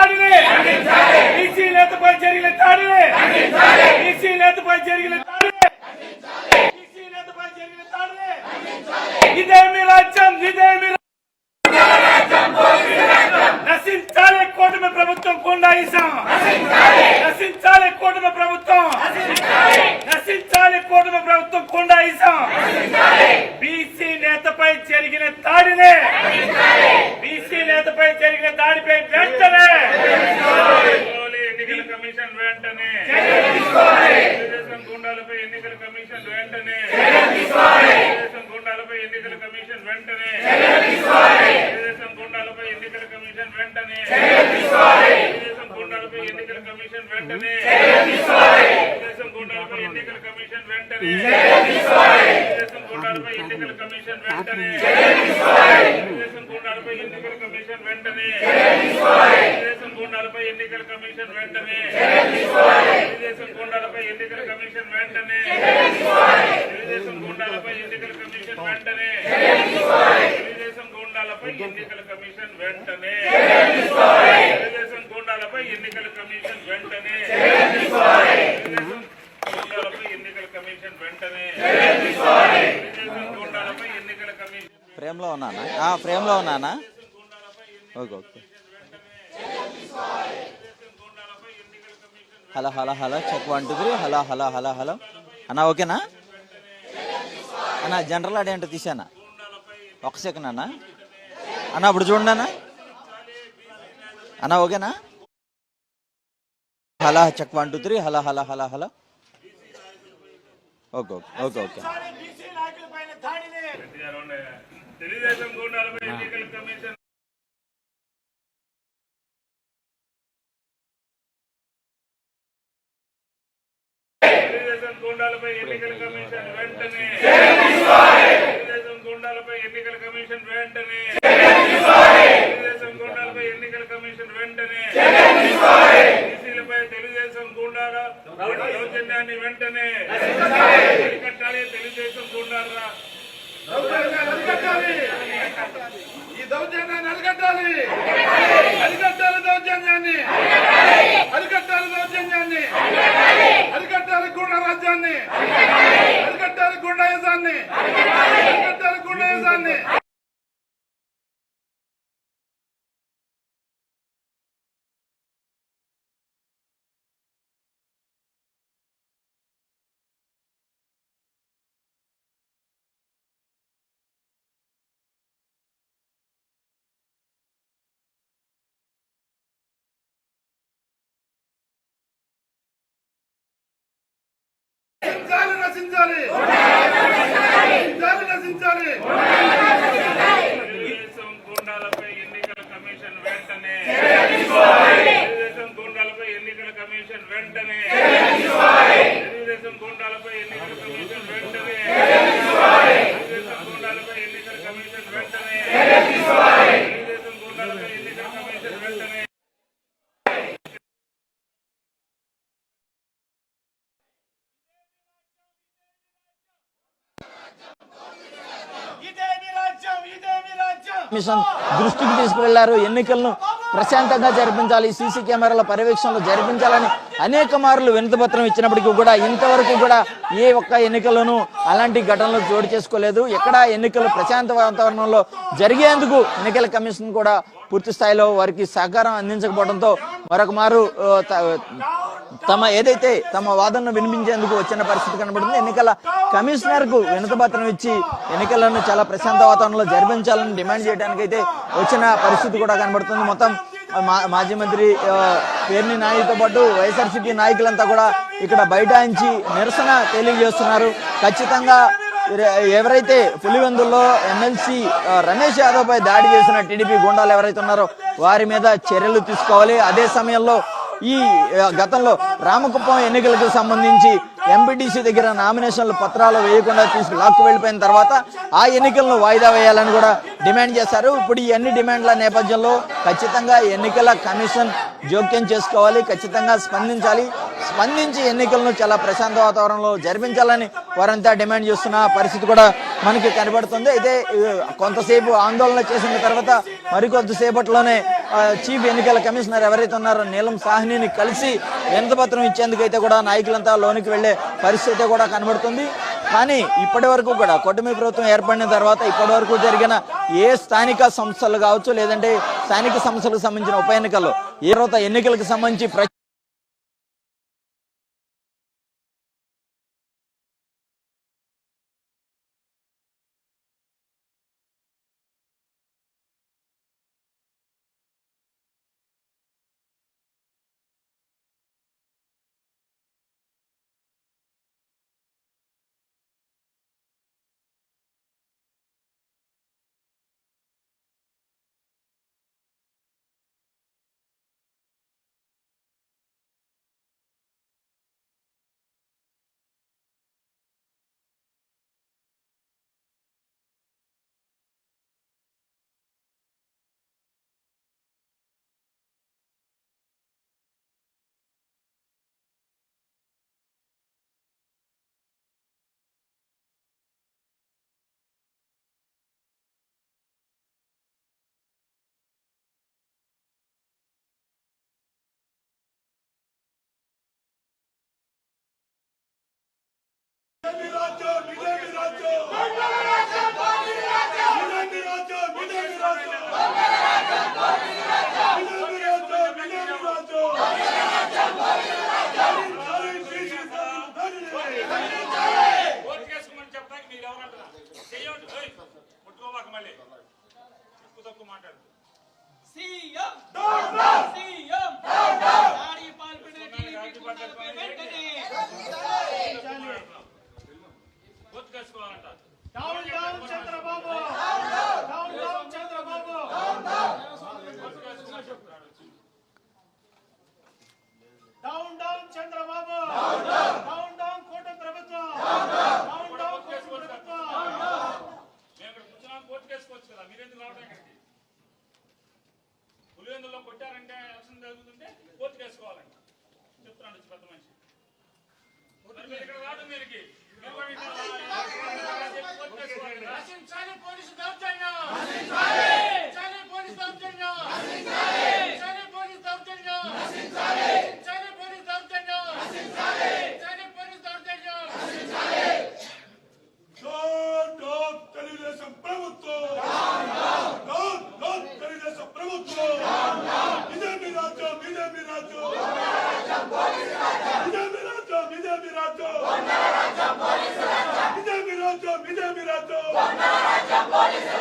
దాడిని బీసీ నేతపై జరిగిన దాడిని బీసీ నేతపై జరిగిన దాడిని జరిగిన దాడిని ఇదే మీ రాజ్యం ఇదే నశించాలి కూటమి ప్రభుత్వం కొండాయిసం నశించాలి కూటమి ప్రభుత్వం. నశించాలి కూటమి ప్రభుత్వం కొండాయిసం బీసీ నేతపై జరిగిన దాడిని. బీసీ నేతపై జరిగిన దాడిపై వెంటనే ఎన్నికల కమిషన్ వెంటనే తెలుగుదేశం గుండాలపై ఎన్నికల కమిషన్ వెంటనే తెలుగుదేశం గుండాలపై ఎన్నికల కమిషన్ వెంటనే తెలుగుదేశం గుండాలపై ఎన్నికల కమిషన్ వెంటనే తెలుగుదేశం గుండాలపై ఎన్నికల కమిషన్ వెంటనే తెలుగుదేశం గుండాలపై ఎన్నికల కమిషన్ వెంటనే తెలుగుదేశం గుండాలపై ఎన్నికల కమిషన్ వెంటనే తెలుగుదేశం గుండాలపై ఎన్నికల కమిషన్ వెంటనే తెలుగుదేశం గుండాలపై ఎన్నికల కమిషన్ వెంటనే తెలుగుదేశం గుండాలపై ఎన్నికల కమిషన్ వెంటనే తెలుగుదేశం గుండాలపై ఎన్నికల కమిషన్ వెంటనే తెలుగుదేశం గుండాలపై ఎన్నికల కమిషన్ వెంటనే తెలుగుదేశం గుండాలపై ఎన్నికల కమిషన్ వెంటనే తెలుగుదేశం గుండాలపై ఎన్నికల కమిషన్ వెంటనే తెలుగుదేశం గుండాలపై ఎన్నికల కమిషన్ ఫ్రేమ్లో ఉన్నానా ఫ్రేమ్లో ఉన్నానా? Okay okay. Hello hello hello check one two three. Hello hello hello hello. అన్నా ఓకేనా? అన్న జనరల్ ఆడి అంటే తీసానా ఒక సెకండ్ అన్న. అన్న ఇప్పుడు చూడండి అన్నా. అన్న ఓకేనా? Hello check one two three. Hello hello hello hello. Okay okay okay okay. Telugu Desam గుండాలపై ఎన్నికల కమిషన్. తెలుగుదేశం గుండాలపై ఎన్నికల కమిషన్ వెంటనే. తెలుగుదేశం గుండాలపై ఎన్నికల కమిషన్ వెంటనే. తెలుగుదేశం గుండాలపై ఎన్నికల కమిషన్ వెంటనే. బీసీలపై తెలుగుదేశం గుండాల దౌర్జన్యాన్ని వెంటనే. అరికట్టాలి తెలుగుదేశం గుండాల ఈ దౌర్జన్యాన్ని అరికట్టాలి. అరికట్టాలి దౌర్జన్యాన్ని నశించాలి. నశించాలి నశించాలి. ఎన్నికల కమిషన్ వెంటనే. తెలుగుదేశం గుండాలపై ఎన్నికల కమిషన్ వెంటనే తెలుగుదేశం గుండాలపై ఎన్నికల కమిషన్ వెంటనే తెలుగుదేశం గుండాలపై ఎన్నికల కమిషన్ వెంటనే తెలుగుదేశం గుండాలపై ఎన్నికల కమిషన్ వెంటనే ఇదేమి రాజ్యం ఇదేమి రాజ్యం మిషన్ దృష్టికి తీసుకువెళ్ళారు. ఎన్నికలను ప్రశాంతంగా జరిపించాలి. సీసీ కెమెరాల పర్యవేక్షణలో జరిపించాలని అనేక మార్లు వినతిపత్రం ఇచ్చినప్పటికీ కూడా ఇంతవరకు కూడా ఏ ఒక్క ఎన్నికలను అలాంటి ఘటనలు చోటు చేసుకోలేదు. ఎక్కడ ఎన్నికలు ప్రశాంత వాతావరణంలో జరిగేందుకు ఎన్నికల కమిషన్ కూడా పూర్తి స్థాయిలో వారికి సహకారం అందించకపోవడంతో మరొక మారు తమ ఏదైతే తమ వాదనను వినిపించేందుకు వచ్చిన పరిస్థితి కనబడుతుంది ఎన్నికల కమిషనర్కు వినతిపత్రం ఇచ్చి ఎన్నికలను చాలా ప్రశాంత వాతావరణంలో జరిపించాలని డిమాండ్ చేయడానికి అయితే వచ్చిన పరిస్థితి కూడా కనబడుతుంది. మొత్తం మా- మాజీ మంత్రి పేర్ని నాయుడుతో పాటు వైఎస్ఆర్సీపీ నాయకులంతా కూడా ఇక్కడ బైఠాయించి నిరసన తెలియజేస్తున్నారు. ఖచ్చితంగా ఎవరైతే పులివెందుల్లో ఎమ్మెల్సీ రమేష్ యాదవ్ పై దాడి చేసిన టీడీపీ గుండాలు ఎవరైతే ఉన్నారో వారి మీద చర్యలు తీసుకోవాలి. అదే సమయంలో ఈ గతంలో రామకుప్పం ఎన్నికలకు సంబంధించి ఎంపీటీసీ దగ్గర నామినేషన్ల పత్రాలు వేయకుండా తీసుకు లాక్కు వెళ్ళిపోయిన తర్వాత ఆ ఎన్నికలను వాయిదా వేయాలని కూడా డిమాండ్ చేశారు. ఇప్పుడు ఈ అన్ని డిమాండ్ల నేపథ్యంలో ఖచ్చితంగా ఎన్నికల కమిషన్ జోక్యం చేసుకోవాలి ఖచ్చితంగా స్పందించాలి. స్పందించి ఎన్నికలను చాలా ప్రశాంత వాతావరణంలో జరిపించాలని వారంతా డిమాండ్ చేస్తున్న పరిస్థితి కూడా మనకి కనబడుతుంది. అయితే కొంతసేపు ఆందోళన చేసిన తర్వాత మరికొంతసేపట్లోనే చీఫ్ ఎన్నికల కమిషనర్ ఎవరైతే ఉన్నారో నీలం సాహ్నిని కలిసి వినతపత్రం ఇచ్చేందుకైతే కూడా నాయకులంతా లోనికి వెళ్ళే పరిస్థితి కూడా కనబడుతుంది. కానీ ఇప్పటి వరకు కూడా కూటమి ప్రభుత్వం ఏర్పడిన తర్వాత ఇప్పటి వరకు జరిగిన ఏ స్థానిక సంస్థలు కావచ్చు లేదంటే స్థానిక సంస్థలకు సంబంధించిన ఉప ఎన్నికల్లో ఏ తర్వాత ఎన్నికలకు సంబంధించి సీఎం సీఎం దాడి పాల్పడిన టీడీపీ గుండాలపై వెంటనే vote చేసుకోవాలంట down down Chandrababu down down Chandrababu down down Chandrababu మీరుకి మేము కూడా ఇక్కడ Santo! ¡Contra la